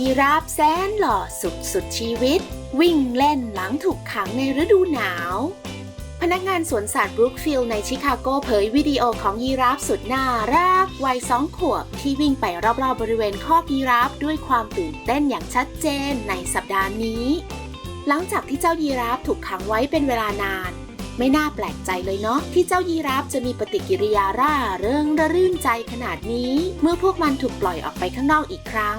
ยีราฟแสนหล่อสุดสุดชีวิต วิ่งเล่นหลังถูกขังในฤดูหนาว พนักงานสวนสัตว์บรุกฟิลด์ในชิคาโกเผยวิดีโอของยีราฟสุดน่ารักวัยสองขวบ ที่วิ่งไปรอบๆบริเวณคอกยีราฟด้วยความตื่นเต้นอย่างชัดเจนในสัปดาห์นี้ หลังจากที่เจ้ายีราฟถูกขังไว้เป็นเวลานานไม่น่าแปลกใจเลยเนาะที่เจ้ายีราฟจะมีปฏิกิริยาร่าเริงระรื่นใจขนาดนี้ เมื่อพวกมันถูกปล่อยออกไปข้างนอกอีกครั้ง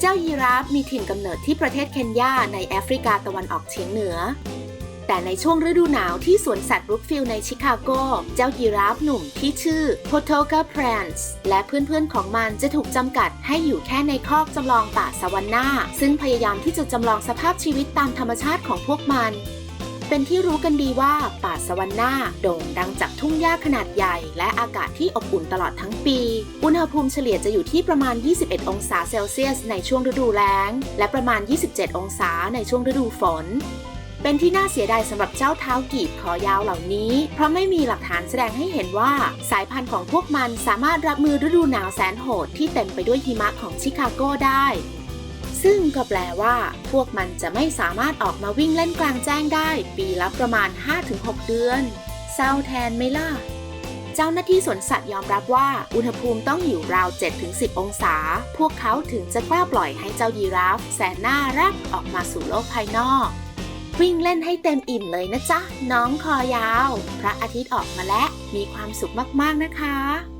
เจ้ายีราฟมีถิ่นกำเนิดที่ประเทศเคนยาในแอฟริกาตะวันออกเฉียงเหนือ แต่ในช่วงฤดูหนาวที่สวนสัตว์บรุกฟิลด์ในชิคาโก เจ้ายีราฟหนุ่มที่ชื่อโพโตกาพรนส์และเพื่อนๆของมันจะถูกจำกัดให้อยู่แค่ในคอกจำลองป่าสวันนาซึ่งพยายามที่จะจำลองสภาพชีวิตตามธรรมชาติของพวกมัน เป็นที่รู้กันดีว่าป่าสวรรค์นาโด่งดังจากทุ่งหญ้าขนาดใหญ่ และอากาศที่อบอุ่นตลอดทั้งปี อุณหภูมิเฉลี่ยจะอยู่ที่ประมาณ 21 องศาเซลเซียสในช่วงฤดูแล้ง และประมาณ 27 องศาในช่วงฤดูฝนเป็นที่น่าเสียดายสำหรับเจ้าเท้ากีบคอยาวเหล่านี้ เพราะไม่มีหลักฐานแสดงให้เห็นว่า สายพันธุ์ของพวกมันสามารถรับมือฤดูหนาวแสนโหดที่เต็มไปด้วยหิมะของชิคาโกได้ ซึ่งก็แปลว่า พวกมันจะไม่สามารถออกมาวิ่งเล่นกลางแจ้งได้ ปีละประมาณ 5-6 เดือน เศร้าแทนไหมล่ะ เจ้าหน้าที่สวนสัตว์ยอมรับว่า อุณหภูมิต้องอยู่ราว 7-10 องศา พวกเขาถึงจะกล้าปล่อยให้เจ้ายีราฟ แสนน่ารักออกมาสู่โลกภายนอก วิ่งเล่นให้เต็มอิ่มเลยนะจ๊ะ น้องคอยาว พระอาทิตย์ออกมาแล้วมีความสุขมากๆนะคะ